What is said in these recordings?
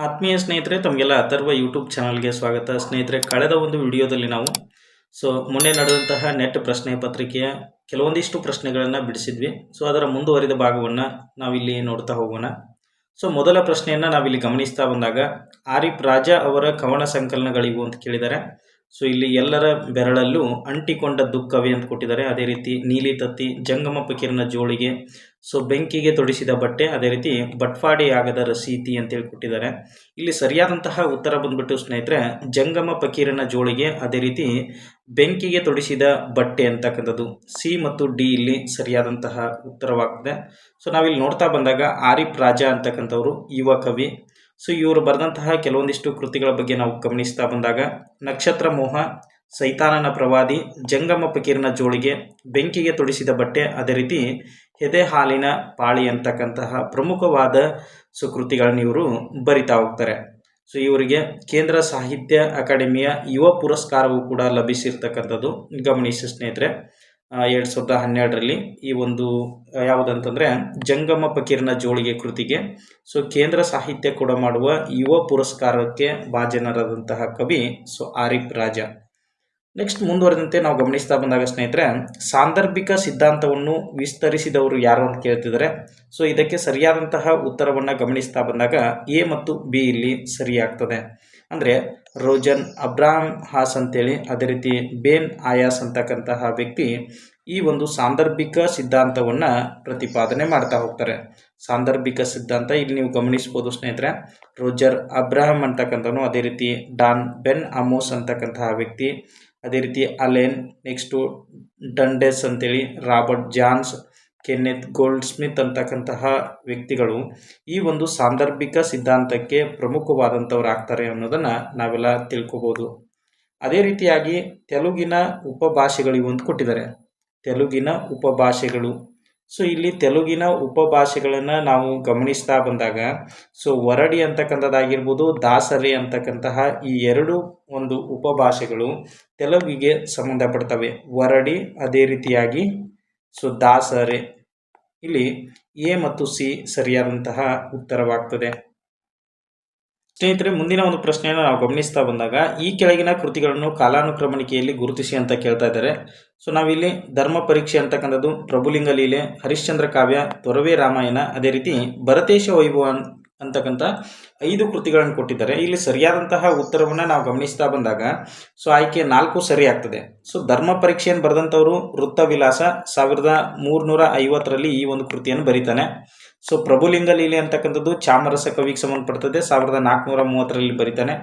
ಆತ್ಮೀಯ ಸ್ನೇಹಿತರೆ, ತಮಗೆಲ್ಲ ಅಥರ್ವ ಯೂಟ್ಯೂಬ್ ಚಾನಲ್ಗೆ ಸ್ವಾಗತ. ಸ್ನೇಹಿತರೆ, ಕಳೆದ ಒಂದು ವಿಡಿಯೋದಲ್ಲಿ ನಾವು, ಸೊ, ಮೊನ್ನೆ ನಡೆದಂತಹ ನೆಟ್ ಪ್ರಶ್ನೆ ಪತ್ರಿಕೆಯ ಕೆಲವೊಂದಿಷ್ಟು ಪ್ರಶ್ನೆಗಳನ್ನು ಬಿಡಿಸಿದ್ವಿ. ಸೊ, ಅದರ ಮುಂದುವರಿದ ಭಾಗವನ್ನು ನಾವಿಲ್ಲಿ ನೋಡ್ತಾ ಹೋಗೋಣ. ಸೊ, ಮೊದಲ ಪ್ರಶ್ನೆಯನ್ನು ನಾವಿಲ್ಲಿ ಗಮನಿಸ್ತಾ ಬಂದಾಗ, ಆರಿಫ್ ರಾಜಾ ಅವರ ಕವನ ಸಂಕಲನಗಳಿವು ಅಂತ ಕೇಳಿದ್ದಾರೆ. ಸೊ ಇಲ್ಲಿ ಎಲ್ಲರ ಬೆರಳಲ್ಲೂ ಅಂಟಿಕೊಂಡ ದುಃಖವೇ ಅಂತ ಕೊಟ್ಟಿದ್ದಾರೆ. ಅದೇ ರೀತಿ ನೀಲಿ ತತ್ತಿ, ಜಂಗಮ ಪಕೀರ್ನ ಜೋಳಿಗೆ ಸೊ ಬೆಂಕಿಗೆ ತೊಡಿಸಿದ ಬಟ್ಟೆ, ಅದೇ ರೀತಿ ಬಟ್ವಾಡಿ ಆಗದ ರಸೀತಿ ಅಂತೇಳಿ ಕೊಟ್ಟಿದ್ದಾರೆ. ಇಲ್ಲಿ ಸರಿಯಾದಂತಹ ಉತ್ತರ ಬಂದ್ಬಿಟ್ಟು ಸ್ನೇಹಿತರೆ, ಜಂಗಮ ಪಕೀರನ ಜೋಳಿಗೆ, ಅದೇ ರೀತಿ ಬೆಂಕಿಗೆ ತೊಡಿಸಿದ ಬಟ್ಟೆ ಅಂತಕ್ಕಂಥದ್ದು. ಸಿ ಮತ್ತು ಡಿ ಇಲ್ಲಿ ಸರಿಯಾದಂತಹ ಉತ್ತರವಾಗ್ತದೆ. ಸೊ ನಾವಿಲ್ಲಿ ನೋಡ್ತಾ ಬಂದಾಗ ಆರಿಫ್ ರಾಜಾ ಅಂತಕ್ಕಂಥವ್ರು, ಯುವ ಕವಿ. ಸೊ ಇವರು ಬರೆದಂತಹ ಕೆಲವೊಂದಿಷ್ಟು ಕೃತಿಗಳ ಬಗ್ಗೆ ನಾವು ಗಮನಿಸ್ತಾ ಬಂದಾಗ, ನಕ್ಷತ್ರ ಮೋಹ, ಸೈತಾನನ ಪ್ರವಾದಿ, ಜಂಗಮ ಫಕೀರನ ಜೋಳಿಗೆ ಬೆಂಕಿಗೆ ತೊಡಿಸಿದ ಬಟ್ಟೆ, ಅದೇ ರೀತಿ ಎದೆ ಹಾಲಿನ ಪಾಳಿ ಅಂತಕ್ಕಂತಹ ಪ್ರಮುಖವಾದ ಸುಕೃತಿಗಳನ್ನು ಇವರು ಬರಿತಾ ಹೋಗ್ತಾರೆ. ಸೊ ಇವರಿಗೆ ಕೇಂದ್ರ ಸಾಹಿತ್ಯ ಅಕಾಡೆಮಿಯ ಯುವ ಪುರಸ್ಕಾರವೂ ಕೂಡ ಲಭಿಸಿರ್ತಕ್ಕಂಥದ್ದು. ಗಮನಿಸಿ ಸ್ನೇಹಿತರೆ. ಎರಡು ಸಾವಿರದ ಹನ್ನೆರಡರಲ್ಲಿ ಈ ಒಂದು ಯಾವುದಂತಂದ್ರೆ ಜಂಗಮ ಪಕೀರ್ನ ಜೋಳಿಗೆ ಕೃತಿಗೆ. ಸೊ ಕೇಂದ್ರ ಸಾಹಿತ್ಯ ಕೂಡ ಮಾಡುವ ಯುವ ಪುರಸ್ಕಾರಕ್ಕೆ ಭಾಜನರಾದಂತಹ ಕವಿ ಸೊ, ಆರಿಫ್ ರಾಜ. ನೆಕ್ಸ್ಟ್ ಮುಂದುವರೆದಂತೆ ನಾವು ಗಮನಿಸ್ತಾ ಬಂದಾಗ ಸ್ನೇಹಿತರೆ, ಸಾಂದರ್ಭಿಕ ಸಿದ್ಧಾಂತವನ್ನು ವಿಸ್ತರಿಸಿದವರು ಯಾರು ಅಂತ ಕೇಳ್ತಿದ್ದಾರೆ. ಸೊ ಇದಕ್ಕೆ ಸರಿಯಾದಂತಹ ಉತ್ತರವನ್ನು ಗಮನಿಸ್ತಾ ಬಂದಾಗ ಎ ಮತ್ತು ಬಿ ಇಲ್ಲಿ ಸರಿಯಾಗ್ತದೆ. ಅಂದರೆ ರೋಜನ್ ಅಬ್ರಾಹಂ ಹಾಸ್ ಅಂತೇಳಿ, ಅದೇ ರೀತಿ ಬೇನ್ ಆಯಾಸ್ ಅಂತಕ್ಕಂತಹ ವ್ಯಕ್ತಿ ಈ ಒಂದು ಸಾಂದರ್ಭಿಕ ಸಿದ್ಧಾಂತವನ್ನು ಪ್ರತಿಪಾದನೆ ಮಾಡ್ತಾ ಹೋಗ್ತಾರೆ. ಸಾಂದರ್ಭಿಕ ಸಿದ್ಧಾಂತ ಇಲ್ಲಿ ನೀವು ಗಮನಿಸ್ಬೋದು ಸ್ನೇಹಿತರೆ. ರೋಜರ್ ಅಬ್ರಾಹಂ ಅಂತಕ್ಕಂಥವನು ಅದೇ ರೀತಿ ಡಾನ್ ಬೆನ್ ಅಮೋಸ್ ಅಂತಕ್ಕಂತಹ ವ್ಯಕ್ತಿ. ಅದೇ ರೀತಿ ಅಲೆನ್, ನೆಕ್ಸ್ಟು ಡಂಡೆಸ್ ಅಂತೇಳಿ, Robert Johns Kenneth Goldsmith ಅಂತಕ್ಕಂತಹ ವ್ಯಕ್ತಿಗಳು ಈ ಒಂದು ಸಾಂದರ್ಭಿಕ ಸಿದ್ಧಾಂತಕ್ಕೆ ಪ್ರಮುಖವಾದಂಥವರಾಗ್ತಾರೆ ಅನ್ನೋದನ್ನು ನಾವೆಲ್ಲ ತಿಳ್ಕೊಬೋದು. ಅದೇ ರೀತಿಯಾಗಿ ತೆಲುಗಿನ ಉಪಭಾಷೆಗಳಿಗೆ ಒಂದು ಕೊಟ್ಟಿದ್ದಾರೆ. ತೆಲುಗಿನ ಉಪಭಾಷೆಗಳು. ಸೊ, ಇಲ್ಲಿ ತೆಲುಗಿನ ಉಪಭಾಷೆಗಳನ್ನು ನಾವು ಗಮನಿಸ್ತಾ ಬಂದಾಗ, ಸೊ, ವರಡಿ ಅಂತಕ್ಕಂಥದ್ದಾಗಿರ್ಬೋದು, ದಾಸರಿ ಅಂತಕ್ಕಂತಹ ಈ ಎರಡು ಒಂದು ಉಪಭಾಷೆಗಳು ತೆಲುಗಿಗೆ ಸಂಬಂಧಪಡ್ತವೆ. ವರಡಿ ಅದೇ ರೀತಿಯಾಗಿ ಸೊ ದಾಸರೆ ಇಲ್ಲಿ ಎ ಮತ್ತು ಸಿ ಸರಿಯಾದಂತಹ ಉತ್ತರವಾಗ್ತದೆ. ಸ್ನೇಹಿತರೆ, ಮುಂದಿನ ಒಂದು ಪ್ರಶ್ನೆಯನ್ನು ನಾವು ಗಮನಿಸ್ತಾ ಬಂದಾಗ, ಈ ಕೆಳಗಿನ ಕೃತಿಗಳನ್ನು ಕಾಲಾನುಕ್ರಮಣಿಕೆಯಲ್ಲಿ ಗುರುತಿಸಿ ಅಂತ ಕೇಳ್ತಾ ಇದ್ದಾರೆ. ಸೊ ನಾವಿಲ್ಲಿ ಧರ್ಮ ಪರೀಕ್ಷೆ ಅಂತಕ್ಕಂಥದ್ದು, ಪ್ರಭುಲಿಂಗ ಲೀಲೆ, ಹರಿಶ್ಚಂದ್ರ ಕಾವ್ಯ, ತೊರವೆ ರಾಮಾಯಣ, ಅದೇ ರೀತಿ ಭರತೇಶ ವೈಭವ ಅಂತಕ್ಕಂಥ ಐದು ಕೃತಿಗಳನ್ನು ಕೊಟ್ಟಿದ್ದಾರೆ. ಇಲ್ಲಿ ಸರಿಯಾದಂತಹ ಉತ್ತರವನ್ನು ನಾವು ಗಮನಿಸ್ತಾ ಬಂದಾಗ, ಸೊ ಆಯ್ಕೆ ನಾಲ್ಕು ಸರಿ ಆಗ್ತದೆ. ಸೊ ಧರ್ಮ ಪರೀಕ್ಷೆಯನ್ನು ಬರೆದಂಥವರು ವೃತ್ತವಿಲಾಸ ಸಾವಿರದ ಮೂರುನೂರ ಐವತ್ತರಲ್ಲಿ ಈ ಒಂದು ಕೃತಿಯನ್ನು ಬರೀತಾನೆ. ಸೊ ಪ್ರಭುಲಿಂಗ ಲೀಲೆ ಅಂತಕ್ಕಂಥದ್ದು ಚಾಮರಸ ಕವಿಗೆ ಸಂಬಂಧಪಡ್ತದೆ ಸಾವಿರದ ನಾಲ್ಕುನೂರ ಮೂವತ್ತರಲ್ಲಿ ಬರೀತಾನೆ.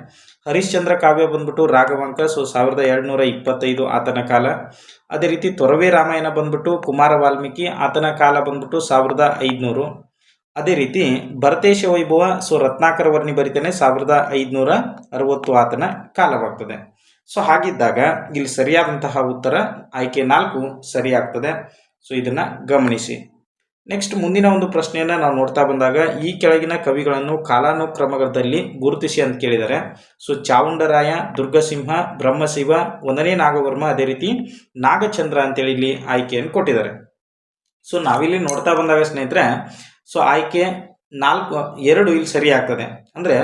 ಹರಿಶ್ಚಂದ್ರ ಕಾವ್ಯ ಬಂದ್ಬಿಟ್ಟು ರಾಘವಾಂಕ, ಸೊ ಸಾವಿರದ ಎರಡುನೂರ ಇಪ್ಪತ್ತೈದು ಆತನ ಕಾಲ. ಅದೇ ರೀತಿ ತೊರವೆ ರಾಮಾಯಣ ಬಂದ್ಬಿಟ್ಟು ಕುಮಾರ ವಾಲ್ಮೀಕಿ, ಆತನ ಕಾಲ ಬಂದ್ಬಿಟ್ಟು ಸಾವಿರದ ಐದುನೂರು. ಅದೇ ರೀತಿ ಭರತೇಶ ವೈಭವ, ಸೊ ರತ್ನಾಕರ ವರ್ಣಿ ಬರಿತಾನೆ, ಸಾವಿರದ ಐದುನೂರ ಅರವತ್ತು ಆತನ ಕಾಲವಾಗ್ತದೆ. ಸೊ ಹಾಗಿದ್ದಾಗ ಇಲ್ಲಿ ಸರಿಯಾದಂತಹ ಉತ್ತರ ಆಯ್ಕೆ ನಾಲ್ಕು ಸರಿಯಾಗ್ತದೆ. ಸೊ ಇದನ್ನು ಗಮನಿಸಿ. ನೆಕ್ಸ್ಟ್ ಮುಂದಿನ ಒಂದು ಪ್ರಶ್ನೆಯನ್ನು ನಾವು ನೋಡ್ತಾ ಬಂದಾಗ ಈ ಕೆಳಗಿನ ಕವಿಗಳನ್ನು ಕಾಲಾನುಕ್ರಮದಲ್ಲಿ ಗುರುತಿಸಿ ಅಂತ ಕೇಳಿದ್ದಾರೆ. ಸೊ ಚಾವುಂಡರಾಯ, ದುರ್ಗಸಿಂಹ, ಬ್ರಹ್ಮಶಿವ, ಒಂದನೇ ನಾಗವರ್ಮ ಅದೇ ರೀತಿ ನಾಗಚಂದ್ರ ಅಂತೇಳಿ ಇಲ್ಲಿ ಆಯ್ಕೆಯನ್ನು ಕೊಟ್ಟಿದ್ದಾರೆ. ಸೊ ನಾವಿಲ್ಲಿ ನೋಡ್ತಾ ಬಂದಾಗ ಸ್ನೇಹಿತರೆ ಸೊ ಆಯ್ಕೆ ನಾಲ್ಕು, ಎರಡು ಇಲ್ಲಿ ಸರಿ ಆಗ್ತದೆ. ಅಂದರೆ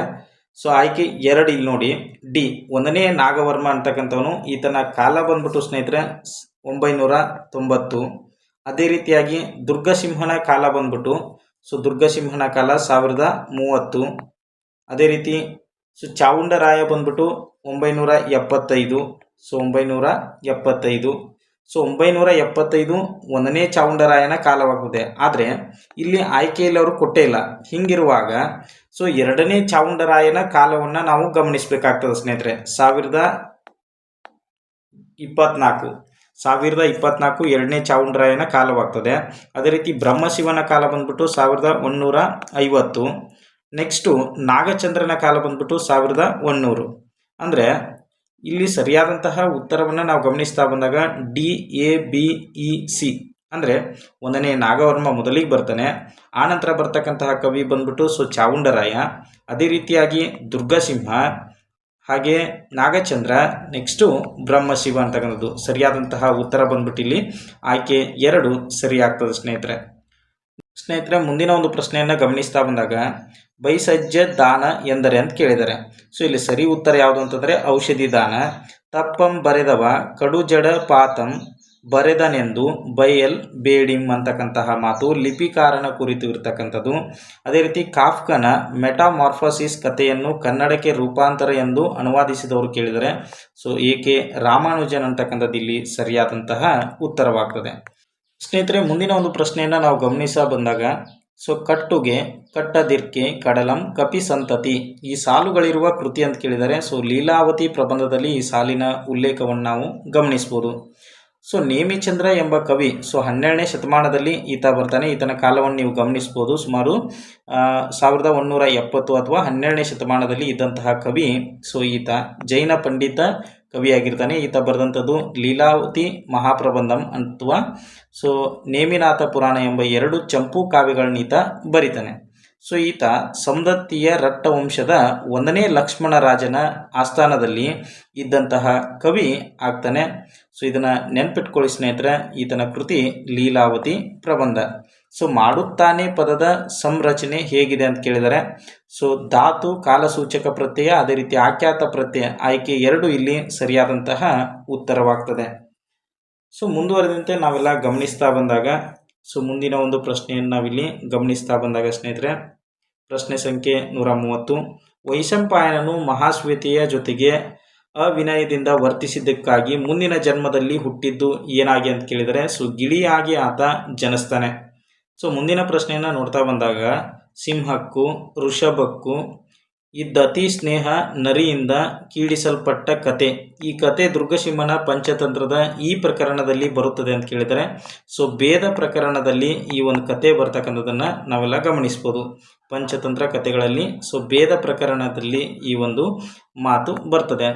ಸೊ ಆಯ್ಕೆ ಎರಡು ಇಲ್ಲಿ ನೋಡಿ. ಡಿ ಒಂದನೇ ನಾಗವರ್ಮ ಅಂತಕ್ಕಂಥವನು, ಈತನ ಕಾಲ ಬಂದ್ಬಿಟ್ಟು ಸ್ನೇಹಿತರೆ ಒಂಬೈನೂರ ತೊಂಬತ್ತು. ಅದೇ ರೀತಿಯಾಗಿ ದುರ್ಗಸಿಂಹನ ಕಾಲ ಬಂದ್ಬಿಟ್ಟು ಸೊ ದುರ್ಗಸಿಂಹನ ಕಾಲ ಸಾವಿರದ ಮೂವತ್ತು. ಅದೇ ರೀತಿ ಸೊ ಚಾವುಂಡರಾಯ ಬಂದ್ಬಿಟ್ಟು, ಒಂಬೈನೂರ ಎಪ್ಪತ್ತೈದು. ಸೊ ಒಂಬೈನೂರ ಎಪ್ಪತ್ತೈದು. ಸೊ ಒಂಬೈನೂರ ಎಪ್ಪತ್ತೈದು ಒಂದನೇ ಚಾವುಂಡರಾಯನ ಕಾಲವಾಗಿದೆ ಆದರೆ ಇಲ್ಲಿ ಆಯ್ಕೆಯಲ್ಲಿ ಅವರು ಕೊಟ್ಟೇ ಇಲ್ಲ. ಹಿಂಗಿರುವಾಗ ಸೊ ಎರಡನೇ ಚಾವುಂಡರಾಯನ ಕಾಲವನ್ನು ನಾವು ಗಮನಿಸಬೇಕಾಗ್ತದೆ ಸ್ನೇಹಿತರೆ. ಸಾವಿರದ ಇಪ್ಪತ್ನಾಲ್ಕು. ಸಾವಿರದ ಇಪ್ಪತ್ನಾಲ್ಕು ಎರಡನೇ ಚಾವುಂಡರಾಯನ ಕಾಲವಾಗ್ತದೆ. ಅದೇ ರೀತಿ ಬ್ರಹ್ಮಶಿವನ ಕಾಲ ಬಂದ್ಬಿಟ್ಟು ಸಾವಿರದ ಒಂದೂರ ಐವತ್ತು. ನೆಕ್ಸ್ಟು ನಾಗಚಂದ್ರನ ಕಾಲ ಬಂದ್ಬಿಟ್ಟು ಸಾವಿರದ ಒಂದೂರು. ಅಂದರೆ ಇಲ್ಲಿ ಸರಿಯಾದಂತಹ ಉತ್ತರವನ್ನು ನಾವು ಗಮನಿಸ್ತಾ ಬಂದಾಗ D, A, B, E, C. ಅಂದರೆ ಒಂದನೇ ನಾಗವರ್ಮ ಮೊದಲಿಗೆ ಬರ್ತಾನೆ ಆನಂತರ ಬರ್ತಕ್ಕಂತಹ ಕವಿ ಬಂದ್ಬಿಟ್ಟು ಸೊ ಚಾವುಂಡರಾಯ, ಅದೇ ರೀತಿಯಾಗಿ ದುರ್ಗಸಿಂಹ, ಹಾಗೆ ನಾಗಚಂದ್ರ ನೆಕ್ಸ್ಟು ಬ್ರಹ್ಮಶಿವ ಅಂತಕ್ಕಂಥದ್ದು ಸರಿಯಾದಂತಹ ಉತ್ತರ ಬಂದ್ಬಿಟ್ಟು ಇಲ್ಲಿ ಆಯ್ಕೆ ಎರಡು ಸರಿಯಾಗ್ತದೆ ಸ್ನೇಹಿತರೆ. ಸ್ನೇಹಿತರೆ, ಮುಂದಿನ ಒಂದು ಪ್ರಶ್ನೆಯನ್ನು ಗಮನಿಸ್ತಾ ಬಂದಾಗ ಬೈಸಜ್ಜ ದಾನ ಎಂದರೆ ಅಂತ ಕೇಳಿದ್ದಾರೆ. ಸೊ, ಇಲ್ಲಿ ಸರಿ ಉತ್ತರ ಯಾವುದು ಅಂತಂದರೆ ಔಷಧಿ ದಾನ. ತಪ್ಪಂ ಬರೆದವ ಕಡುಜಡ ಪಾತಂ ಬರೆದನೆಂದು ಬೈಯಲ್ ಬೇಡಿಂ ಅಂತಕ್ಕಂತಹ ಮಾತು ಲಿಪಿಕಾರನ ಕುರಿತು ಇರತಕ್ಕಂಥದ್ದು. ಅದೇ ರೀತಿ ಕಾಫ್ಕನ ಮೆಟಾಮಾರ್ಫೋಸಿಸ್ ಕಥೆಯನ್ನು ಕನ್ನಡಕ್ಕೆ ರೂಪಾಂತರ ಎಂದು ಅನುವಾದಿಸಿದವರು ಕೇಳಿದರೆ, ಸೊ, ಏಕೆ ರಾಮಾನುಜನ್ ಅಂತಕ್ಕಂಥದ್ದು ಇಲ್ಲಿ ಸರಿಯಾದಂತಹ ಉತ್ತರವಾಗ್ತದೆ. ಸ್ನೇಹಿತರೆ, ಮುಂದಿನ ಒಂದು ಪ್ರಶ್ನೆಯನ್ನು ನಾವು ಗಮನಿಸ ಬಂದಾಗ ಸೊ ಕಟ್ಟುಗೆ, ಕಟ್ಟದಿರ್ಕೆ, ಕಡಲಂ, ಕಪಿ ಸಂತತಿ ಈ ಸಾಲುಗಳಿರುವ ಕೃತಿ ಅಂತ ಕೇಳಿದರೆ, ಸೊ ಲೀಲಾವತಿ ಪ್ರಬಂಧದಲ್ಲಿ ಈ ಸಾಲಿನ ಉಲ್ಲೇಖವನ್ನು ನಾವು ಗಮನಿಸ್ಬೋದು. ಸೊ ನೇಮಿಚಂದ್ರ ಎಂಬ ಕವಿ ಸೊ ಹನ್ನೆರಡನೇ ಶತಮಾನದಲ್ಲಿ ಈತ ಬರ್ತಾನೆ. ಈತನ ಕಾಲವನ್ನು ನೀವು ಗಮನಿಸ್ಬೋದು. ಸುಮಾರು ಸಾವಿರದ ಒಂದೂರ ಎಪ್ಪತ್ತು ಅಥವಾ ಹನ್ನೆರಡನೇ ಶತಮಾನದಲ್ಲಿ ಇದ್ದಂತಹ ಕವಿ ಸೊ ಈತ ಜೈನ ಪಂಡಿತ ಕವಿಯಾಗಿರ್ತಾನೆ. ಈತ ಬರೆದಂಥದ್ದು ಲೀಲಾವತಿ ಮಹಾಪ್ರಬಂಧಂ ಅಥವಾ ಸೊ ನೇಮಿನಾಥ ಪುರಾಣ ಎಂಬ ಎರಡು ಚಂಪು ಕಾವ್ಯಗಳನ್ನ ಈತ ಬರಿತಾನೆ. ಸೊ ಈತ ಸಮದತ್ತಿಯ ರಟ್ಟ ವಂಶದ ಒಂದನೇ ಲಕ್ಷ್ಮಣ ರಾಜನ ಆಸ್ಥಾನದಲ್ಲಿ ಇದ್ದಂತಹ ಕವಿ ಆಗ್ತಾನೆ. ಸೊ ಇದನ್ನು ನೆನ್ಪಿಟ್ಕೊಳ್ಳಿ ಸ್ನೇಹಿತರೆ, ಈತನ ಕೃತಿ ಲೀಲಾವತಿ ಪ್ರಬಂಧ. ಸೊ ಮಾಡುತ್ತಾನೆ ಪದದ ಸಂರಚನೆ ಹೇಗಿದೆ ಅಂತ ಕೇಳಿದರೆ, ಸೊ ಧಾತು, ಕಾಲಸೂಚಕ ಪ್ರತ್ಯಯ, ಅದೇ ರೀತಿ ಆಖ್ಯಾತ ಪ್ರತ್ಯಯ, ಆಯ್ಕೆ ಎರಡು ಇಲ್ಲಿ ಸರಿಯಾದಂತಹ ಉತ್ತರವಾಗ್ತದೆ. ಸೊ ಮುಂದುವರೆದಂತೆ ನಾವೆಲ್ಲ ಗಮನಿಸ್ತಾ ಬಂದಾಗ ಸೊ ಮುಂದಿನ ಒಂದು ಪ್ರಶ್ನೆಯನ್ನು ನಾವಿಲ್ಲಿ ಗಮನಿಸ್ತಾ ಬಂದಾಗ ಸ್ನೇಹಿತರೆ, ಪ್ರಶ್ನೆ ಸಂಖ್ಯೆ ನೂರ ಮೂವತ್ತು. ವೈಶಂಪಾಯನನು ಮಹಾಶ್ವೇತೆಯ ಜೊತೆಗೆ ಅವಿನಯದಿಂದ ವರ್ತಿಸಿದ್ದಕ್ಕಾಗಿ ಮುಂದಿನ ಜನ್ಮದಲ್ಲಿ ಹುಟ್ಟಿದ್ದು ಏನಾಗಿ ಅಂತ ಕೇಳಿದರೆ ಸೊ ಗಿಳಿಯಾಗಿ ಆತ ಜನಿಸ್ತಾನೆ. ಸೊ ಮುಂದಿನ ಪ್ರಶ್ನೆಯನ್ನು ನೋಡ್ತಾ ಬಂದಾಗ, ಸಿಂಹಕ್ಕೂ, ಋಷಭಕ್ಕೂ ಇದ್ದ ಅತಿ ಸ್ನೇಹ ನರಿಯಿಂದ ಕೀಳಿಸಲ್ಪಟ್ಟ ಕತೆ. ಈ ಕತೆ ದುರ್ಗಸಿಂಹನ ಪಂಚತಂತ್ರದ ಈ ಪ್ರಕರಣದಲ್ಲಿ ಬರುತ್ತದೆ ಅಂತ ಕೇಳಿದರೆ, ಸೊ ಭೇದ ಪ್ರಕರಣದಲ್ಲಿ ಈ ಒಂದು ಕತೆ ಬರ್ತಕ್ಕಂಥದ್ದನ್ನು ನಾವೆಲ್ಲ ಗಮನಿಸ್ಬೋದು. ಪಂಚತಂತ್ರ ಕತೆಗಳಲ್ಲಿ ಸೊ ಭೇದ ಪ್ರಕರಣದಲ್ಲಿ ಈ ಒಂದು ಮಾತು ಬರ್ತದೆ.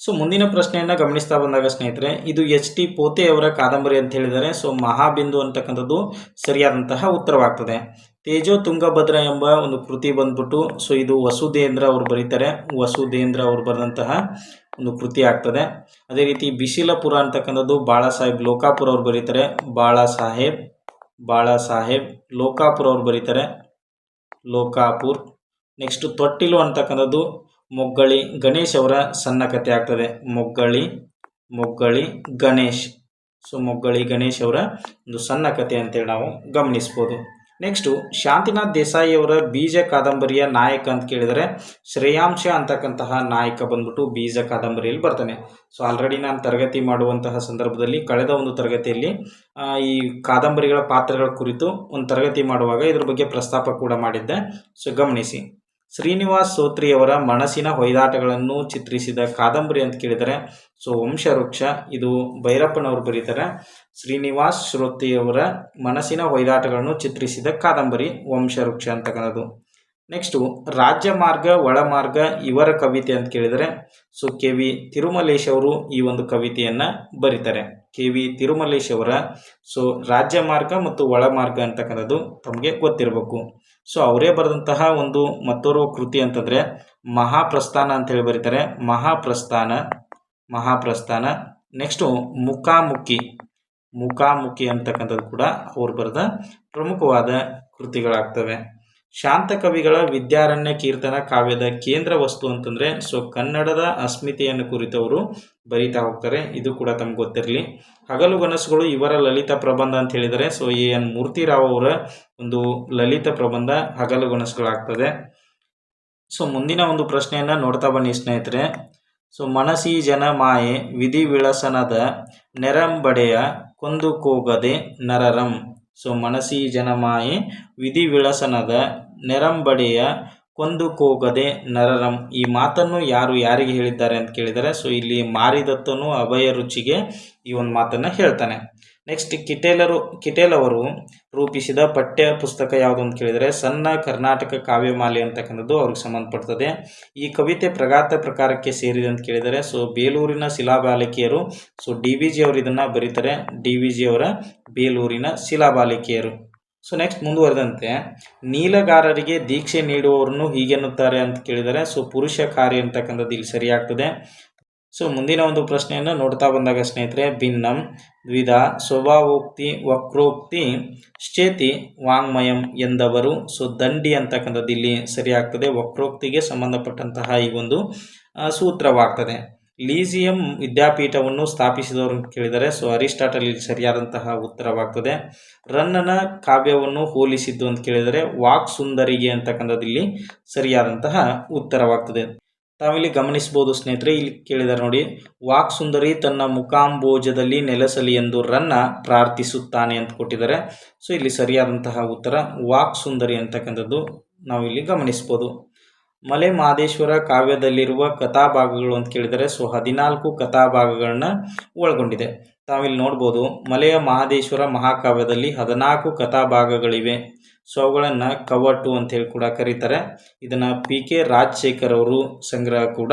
ಸೊ ಮುಂದಿನ ಪ್ರಶ್ನೆಯನ್ನು ಗಮನಿಸ್ತಾ ಬಂದಾಗ ಸ್ನೇಹಿತರೆ, ಇದು ಎಚ್ ಟಿ ಪೋತೆಯವರ ಕಾದಂಬರಿ ಅಂತ ಹೇಳಿದರೆ, ಸೊ ಮಹಾಬಿಂದು ಅಂತಕ್ಕಂಥದ್ದು ಸರಿಯಾದಂತಹ ಉತ್ತರವಾಗ್ತದೆ. ತೇಜೋ ತುಂಗಭದ್ರ ಎಂಬ ಒಂದು ಕೃತಿ ಬಂದ್ಬಿಟ್ಟು, ಸೊ ಇದು ವಸುದೇಂದ್ರ ಅವರು ಬರೀತಾರೆ. ವಸುದೇಂದ್ರ ಅವರು ಬರೆದಂತಹ ಒಂದು ಕೃತಿ ಆಗ್ತದೆ. ಅದೇ ರೀತಿ ಬಿಸಿಲಪುರ ಅಂತಕ್ಕಂಥದ್ದು ಬಾಳಾ ಸಾಹೇಬ್ ಲೋಕಾಪುರ ಅವರು ಬರೀತಾರೆ. ಬಾಳಾ ಸಾಹೇಬ್ ಬಾಳಾ ಸಾಹೇಬ್ ಲೋಕಾಪುರ ಅವರು ಬರೀತಾರೆ. ಲೋಕಾಪುರ್. ನೆಕ್ಸ್ಟ್ ತೊಟ್ಟಿಲು ಅಂತಕ್ಕಂಥದ್ದು ಮೊಗ್ಗಳಿ ಗಣೇಶ್ ಅವರ ಸಣ್ಣ ಕಥೆ ಆಗ್ತದೆ. ಮೊಗ್ಗಳಿ ಮೊಗ್ಗಳಿ ಗಣೇಶ್. ಸೊ ಮೊಗ್ಗಳಿ ಗಣೇಶ್ ಅವರ ಒಂದು ಸಣ್ಣ ಕಥೆ ಅಂತೇಳಿ ನಾವು ಗಮನಿಸ್ಬೋದು. ನೆಕ್ಸ್ಟು ಶಾಂತಿನಾಥ್ ದೇಸಾಯಿಯವರ ಬೀಜ ಕಾದಂಬರಿಯ ನಾಯಕ ಅಂತ ಕೇಳಿದರೆ ಶ್ರೇಯಾಂಶ ಅಂತಕ್ಕಂತಹ ನಾಯಕ ಬಂದ್ಬಿಟ್ಟು ಬೀಜ ಕಾದಂಬರಿಯಲ್ಲಿ ಬರ್ತಾನೆ. ಸೊ ಆಲ್ರೆಡಿ ನಾನು ತರಗತಿ ಮಾಡುವಂತಹ ಸಂದರ್ಭದಲ್ಲಿ ಕಳೆದ ಒಂದು ತರಗತಿಯಲ್ಲಿ ಈ ಕಾದಂಬರಿಗಳ ಪಾತ್ರಗಳ ಕುರಿತು ಒಂದು ತರಗತಿ ಮಾಡುವಾಗ ಇದ್ರ ಬಗ್ಗೆ ಪ್ರಸ್ತಾಪ ಕೂಡ ಮಾಡಿದ್ದೆ. ಸೊ ಗಮನಿಸಿ. ಶ್ರೀನಿವಾಸ್ ಸೋತ್ರಿಯವರ ಮನಸ್ಸಿನ ಹೊಯ್ದಾಟಗಳನ್ನು ಚಿತ್ರಿಸಿದ ಕಾದಂಬರಿ ಅಂತ ಕೇಳಿದರೆ, ಸೊ ವಂಶವೃಕ್ಷ, ಇದು ಭೈರಪ್ಪನವರು ಬರೀತಾರೆ. ಶ್ರೀನಿವಾಸ್ ಶ್ರೋತ್ರಿಯವರ ಮನಸ್ಸಿನ ಹೊಯ್ದಾಟಗಳನ್ನು ಚಿತ್ರಿಸಿದ ಕಾದಂಬರಿ ವಂಶವೃಕ್ಷ ಅಂತಕ್ಕಂಥದ್ದು ನೆಕ್ಸ್ಟು ರಾಜ್ಯ ಮಾರ್ಗ ಒಳಮಾರ್ಗ ಇವರ ಕವಿತೆ ಅಂತ ಕೇಳಿದರೆ ಸೊ ಕೆ ವಿ ತಿರುಮಲೇಶ್ ಅವರು ಈ ಒಂದು ಕವಿತೆಯನ್ನು ಬರೀತಾರೆ. ಕೆ ವಿ ತಿರುಮಲೇಶ್ ಅವರ ಸೊ ರಾಜ್ಯ ಮಾರ್ಗ ಮತ್ತು ಒಳಮಾರ್ಗ ಅಂತಕ್ಕಂಥದ್ದು ತಮಗೆ ಗೊತ್ತಿರಬೇಕು. ಸೊ ಅವರೇ ಬರೆದಂತಹ ಒಂದು ಮತ್ತೋರ್ವ ಕೃತಿ ಅಂತಂದರೆ ಮಹಾಪ್ರಸ್ಥಾನ ಅಂತೇಳಿ ಬರೀತಾರೆ. ಮಹಾಪ್ರಸ್ಥಾನ ಮಹಾಪ್ರಸ್ಥಾನ. ನೆಕ್ಸ್ಟು ಮುಖಾಮುಖಿ ಮುಖಾಮುಖಿ ಅಂತಕ್ಕಂಥದ್ದು ಕೂಡ ಅವ್ರು ಬರೆದ ಪ್ರಮುಖವಾದ ಕೃತಿಗಳಾಗ್ತವೆ. ಶಾಂತ ಕವಿಗಳ ವಿದ್ಯಾರಣ್ಯ ಕೀರ್ತನ ಕಾವ್ಯದ ಕೇಂದ್ರ ವಸ್ತು ಅಂತಂದರೆ ಸೊ ಕನ್ನಡದ ಅಸ್ಮಿತೆಯನ್ನು ಕುರಿತವರು ಬರೀತಾ ಹೋಗ್ತಾರೆ. ಇದು ಕೂಡ ತಮ್ಗೆ ಗೊತ್ತಿರಲಿ. ಹಗಲು ಗನಸುಗಳು ಇವರ ಲಲಿತ ಪ್ರಬಂಧ ಅಂತ ಹೇಳಿದರೆ ಸೊ ಎ ಎನ್ ಮೂರ್ತಿರಾವ್ ಅವರ ಒಂದು ಲಲಿತ ಪ್ರಬಂಧ ಹಗಲು ಗನಸುಗಳಾಗ್ತದೆ. ಸೊ ಮುಂದಿನ ಒಂದು ಪ್ರಶ್ನೆಯನ್ನು ನೋಡ್ತಾ ಬನ್ನಿ ಸ್ನೇಹಿತರೆ. ಸೊ ಮನಸಿ ಜನ ಮಾಯೆ, ವಿಧಿ ವಿಳಸನದ ನೆರಂಬಡೆಯ ಕೊಂದು ಕೋಗದೆ ನರರಂ. ಸೊ ಮನಸಿ ಜನಮಾಯಿ ವಿಧಿ ವಿಳಸನದ ನೆರಂಬಡೆಯ ಕೊಂದು ಕೋಗದೆ ನರರಂ. ಈ ಮಾತನ್ನು ಯಾರು ಯಾರಿಗೆ ಹೇಳಿದ್ದಾರೆ ಅಂತ ಕೇಳಿದರೆ, ಸೊ ಇಲ್ಲಿ ಮಾರಿದತ್ತನು ಅಭಯ ರುಚಿಗೆ ಈ ಒಂದು ಮಾತನ್ನು ಹೇಳ್ತಾನೆ. ನೆಕ್ಸ್ಟ್ ಕಿಟೇಲರು ಕಿಟೇಲ್ ಅವರು ರೂಪಿಸಿದ ಪಠ್ಯ ಪುಸ್ತಕ ಯಾವುದು ಅಂತ ಕೇಳಿದರೆ, ಸಣ್ಣ ಕರ್ನಾಟಕ ಕಾವ್ಯಮಾಲೆ ಅಂತಕ್ಕಂಥದ್ದು ಅವ್ರಿಗೆ ಸಂಬಂಧಪಡ್ತದೆ. ಈ ಕವಿತೆ ಪ್ರಗಾತ ಪ್ರಕಾರಕ್ಕೆ ಸೇರಿದೆ ಅಂತ ಕೇಳಿದರೆ ಸೊ ಬೇಲೂರಿನ ಶಿಲಾಬಾಲಿಕೆಯರು ಸೊ ಡಿ ವಿ ಜಿ ಅವರು ಇದನ್ನು ಬರೀತಾರೆ. ಡಿ ವಿ ಜಿ ಅವರ ಬೇಲೂರಿನ ಶಿಲಾಬಾಲಿಕೆಯರು. ಸೊ ನೆಕ್ಸ್ಟ್ ಮುಂದುವರೆದಂತೆ, ನೀಲಗಾರರಿಗೆ ದೀಕ್ಷೆ ನೀಡುವವರನ್ನು ಹೀಗೆನ್ನುತ್ತಾರೆ ಅಂತ ಕೇಳಿದರೆ ಸೊ ಪುರುಷ ಕಾರ್ಯ ಅಂತಕ್ಕಂಥದ್ದು ಇಲ್ಲಿ ಸರಿಯಾಗ್ತದೆ. ಸೊ ಮುಂದಿನ ಒಂದು ಪ್ರಶ್ನೆಯನ್ನು ನೋಡ್ತಾ ಬಂದಾಗ ಸ್ನೇಹಿತರೆ, ಭಿನ್ನಂ, ದ್ವಿಧ, ಸ್ವಭಾವೋಕ್ತಿ, ವಕ್ರೋಕ್ತಿ, ಶ್ಚೇತಿ, ವಾಂಗ್ಮಯಂ ಎಂದವರು. ಸೊ ದಂಡಿ ಅಂತಕ್ಕಂಥದ್ದು ಇಲ್ಲಿ ಸರಿಯಾಗ್ತದೆ. ವಕ್ರೋಕ್ತಿಗೆ ಸಂಬಂಧಪಟ್ಟಂತಹ ಈ ಒಂದು ಸೂತ್ರವಾಗ್ತದೆ. ಲೀಸಿಯಂ ವಿದ್ಯಾಪೀಠವನ್ನು ಸ್ಥಾಪಿಸಿದವರು ಅಂತ ಕೇಳಿದರೆ, ಸೊ ಅರಿಸ್ಟಾಟಲ್ ಇಲ್ಲಿ ಸರಿಯಾದಂತಹ ಉತ್ತರವಾಗ್ತದೆ. ರನ್ನನ ಕಾವ್ಯವನ್ನು ಹೋಲಿಸಿದ್ದು ಅಂತ ಕೇಳಿದರೆ ವಾಕ್ ಸುಂದರಿಗೆ ಅಂತಕ್ಕಂಥದ್ದು ಇಲ್ಲಿ ಸರಿಯಾದಂತಹ ಉತ್ತರವಾಗ್ತದೆ. ತಾವಿಲ್ಲಿ ಗಮನಿಸಬಹುದು ಸ್ನೇಹಿತರೆ, ಇಲ್ಲಿ ಕೇಳಿದಾರೆ ನೋಡಿ, ವಾಕ್ ಸುಂದರಿ ತನ್ನ ಮುಖಾಂಬೋಜದಲ್ಲಿ ನೆಲೆಸಲಿ ಎಂದು ರನ್ನ ಪ್ರಾರ್ಥಿಸುತ್ತಾನೆ ಅಂತ ಕೊಟ್ಟಿದ್ದಾರೆ. ಸೊ ಇಲ್ಲಿ ಸರಿಯಾದಂತಹ ಉತ್ತರ, ವಾಕ್ ಸುಂದರಿ ಅಂತಕ್ಕಂಥದ್ದು ನಾವಿಲ್ಲಿ ಗಮನಿಸ್ಬೋದು ಮಲೆ ಮಹದೇಶ್ವರ ಕಾವ್ಯದಲ್ಲಿರುವ ಕಥಾಭಾಗಗಳು ಅಂತ ಕೇಳಿದರೆ, ಸೊ ಹದಿನಾಲ್ಕು ಕಥಾಭಾಗಗಳನ್ನ ಒಳಗೊಂಡಿದೆ. ತಾವಿಲ್ಲಿ ನೋಡ್ಬೋದು, ಮಲೆಯ ಮಹಾದೇಶ್ವರ ಮಹಾಕಾವ್ಯದಲ್ಲಿ ಹದಿನಾಲ್ಕು ಕಥಾಭಾಗಗಳಿವೆ. ಸೊ ಅವುಗಳನ್ನು ಕವಟು ಅಂತ ಹೇಳಿ ಕೂಡ ಕರೀತಾರೆ. ಇದನ್ನು ಪಿ ಕೆ ರಾಜಶೇಖರ್ ಅವರು ಸಂಗ್ರಹ ಕೂಡ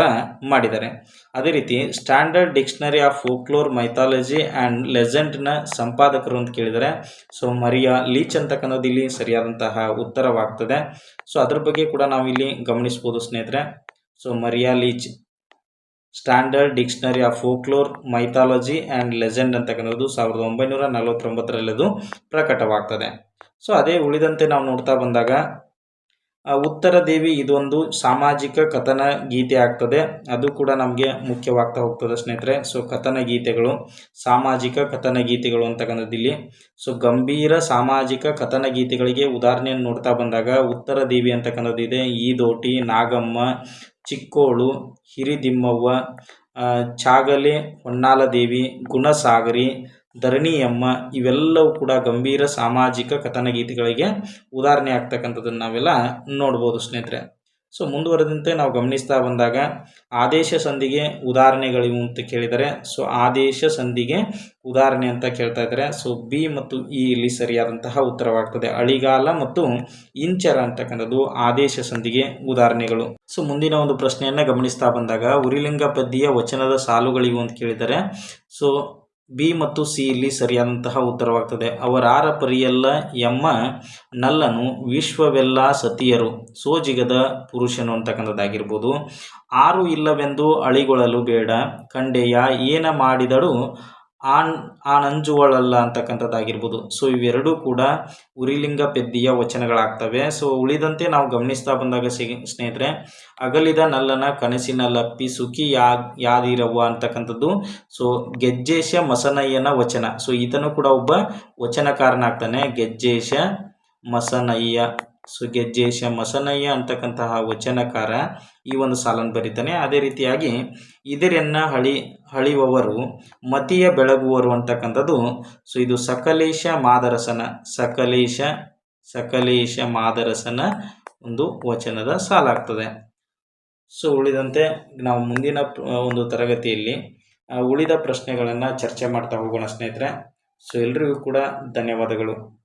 ಮಾಡಿದ್ದಾರೆ. ಅದೇ ರೀತಿ standard dictionary of folklore mythology and ಲೆಜೆಂಡ್ನ ಸಂಪಾದಕರು ಅಂತ ಕೇಳಿದರೆ ಸೊ ಮರಿಯಾ ಲೀಚ್ ಅಂತಕ್ಕಂಥದ್ದು ಇಲ್ಲಿ ಸರಿಯಾದಂತಹ ಉತ್ತರವಾಗ್ತದೆ. ಸೊ ಅದ್ರ ಬಗ್ಗೆ ಕೂಡ ನಾವಿಲ್ಲಿ ಗಮನಿಸ್ಬೋದು ಸ್ನೇಹಿತರೆ. So Maria Leach. Standard dictionary of folklore, mythology and legend ಅಂತಕ್ಕಂಥದ್ದು ಸಾವಿರದ ಒಂಬೈನೂರ ನಲವತ್ತೊಂಬತ್ತರಲ್ಲಿ ಅದು ಪ್ರಕಟವಾಗ್ತದೆ. ಸೊ ಅದೇ ಉಳಿದಂತೆ ನಾವು ನೋಡ್ತಾ ಬಂದಾಗ ಉತ್ತರ ದೇವಿ ಇದೊಂದು ಸಾಮಾಜಿಕ ಕಥನ ಗೀತೆ ಆಗ್ತದೆ. ಅದು ಕೂಡ ನಮಗೆ ಮುಖ್ಯವಾಗ್ತಾ ಹೋಗ್ತದೆ ಸ್ನೇಹಿತರೆ. ಸೊ ಕಥನ ಗೀತೆಗಳು, ಸಾಮಾಜಿಕ ಕಥನ ಗೀತೆಗಳು ಅಂತಕ್ಕಂಥದ್ದು ಇಲ್ಲಿ. ಸೊ ಗಂಭೀರ ಸಾಮಾಜಿಕ ಕಥನ ಗೀತೆಗಳಿಗೆ ಉದಾಹರಣೆಯನ್ನು ನೋಡ್ತಾ ಬಂದಾಗ, ಉತ್ತರ ದೇವಿ ಅಂತಕ್ಕಂಥದ್ದು ಇದೆ ಈದೋಟಿ, ನಾಗಮ್ಮ ಚಿಕ್ಕೋಳು, ಹಿರಿದಿಮ್ಮವ್ವ ಚಾಗಲೆ, ಹೊನ್ನಾಲದೇವಿ, ಗುಣಸಾಗರಿ, ಧರಣಿಯಮ್ಮ ಇವೆಲ್ಲವೂ ಕೂಡ ಗಂಭೀರ ಸಾಮಾಜಿಕ ಕಥನಗೀತೆಗಳಿಗೆ ಉದಾಹರಣೆ ಆಗ್ತಕ್ಕಂಥದ್ದನ್ನು ನಾವೆಲ್ಲ ನೋಡ್ಬೋದು ಸ್ನೇಹಿತರೆ. ಸೊ ಮುಂದುವರೆದಂತೆ ನಾವು ಗಮನಿಸ್ತಾ ಬಂದಾಗ ಆದೇಶ ಸಂಧಿಗೆ ಉದಾಹರಣೆಗಳಿವು ಅಂತ ಕೇಳಿದರೆ, ಸೊ ಆದೇಶ ಸಂಧಿಗೆ ಉದಾಹರಣೆ ಅಂತ ಕೇಳ್ತಾ ಇದ್ದಾರೆ, ಸೊ ಬಿ ಮತ್ತು ಇ ಇಲ್ಲಿ ಸರಿಯಾದಂತಹ ಉತ್ತರವಾಗ್ತದೆ. ಅಳಿಗಾಲ ಮತ್ತು ಇಂಚರ ಅಂತಕ್ಕಂಥದ್ದು ಆದೇಶ ಸಂಧಿಗೆ ಉದಾಹರಣೆಗಳು. ಸೊ ಮುಂದಿನ ಒಂದು ಪ್ರಶ್ನೆಯನ್ನು ಗಮನಿಸ್ತಾ ಬಂದಾಗ, ಉರಿಲಿಂಗ ಪದ್ಯ ವಚನದ ಸಾಲುಗಳಿವು ಅಂತ ಕೇಳಿದರೆ, ಸೊ ಬಿ ಮತ್ತು ಸಿ ಇಲ್ಲಿ ಸರಿಯಾದಂತಹ ಉತ್ತರವಾಗ್ತದೆ. ಅವರಾರ ಪರಿಯಲ್ಲ ಎಮ್ಮ ನಲ್ಲನು ವಿಶ್ವವೆಲ್ಲ ಸತಿಯರು. ಸೋಜಿಗದ ಪುರುಷನು ಅಂತಕ್ಕಂಥದ್ದಾಗಿರ್ಬೋದು. ಆರು ಇಲ್ಲವೆಂದು ಅಳಿಗೊಳ್ಳಲು ಬೇಡ. ಕಂಡೆಯ, ಏನ ಮಾಡಿದಳು? ಆನ್ ಆನಂಜುವಳಲ್ಲ ಅಂತಕ್ಕಂಥದ್ದಾಗಿರ್ಬೋದು. ಸೊ ಇವೆರಡೂ ಕೂಡ ಉರಿಲಿಂಗ ಪೆದ್ದಿಯ ವಚನಗಳಾಗ್ತವೆ. ಸೊ ಉಳಿದಂತೆ ನಾವು ಗಮನಿಸ್ತಾ ಬಂದಾಗ ಸ್ನೇಹಿತರೆ, ಅಗಲಿದ ನಲ್ಲನ ಕನಸಿನಲ್ಲಪ್ಪಿ ಸುಖಿ ಯಾ, ಯಾದಿರವ್ವ ಅಂತಕ್ಕಂಥದ್ದು. ಸೊ ಗೆಜ್ಜೇಶ ಮಸನಯ್ಯನ ವಚನ. ಸೊ ಈತನು ಕೂಡ ಒಬ್ಬ ವಚನಕಾರನಾಗ್ತಾನೆ. ಗೆಜ್ಜೇಶ ಮಸನಯ್ಯ ಸೊ ಗೆಜ್ಜೇಶ ಮಸನಯ್ಯ ಅಂತಕ್ಕಂತಹ ವಚನಕಾರ ಈ ಒಂದು ಸಾಲನ್ನು ಬರೀತಾನೆ. ಅದೇ ರೀತಿಯಾಗಿ ಇದರೆನ್ನ ಹಳಿ, ಹಳಿಯುವವರು, ಮತಿಯ ಬೆಳಗುವರು ಅಂತಕ್ಕಂಥದ್ದು. ಸೊ ಇದು ಸಕಲೇಶ ಮಾದರಸನ, ಸಕಲೇಶ ಸಕಲೇಶ ಮಾದರಸನ ಒಂದು ವಚನದ ಸಾಲಾಗ್ತದೆ. ಸೊ ಉಳಿದಂತೆ ನಾವು ಮುಂದಿನ ಒಂದು ತರಗತಿಯಲ್ಲಿ ಉಳಿದ ಪ್ರಶ್ನೆಗಳನ್ನು ಚರ್ಚೆ ಮಾಡ್ತಾ ಹೋಗೋಣ ಸ್ನೇಹಿತರೆ. ಸೊ ಎಲ್ರಿಗೂ ಕೂಡ ಧನ್ಯವಾದಗಳು.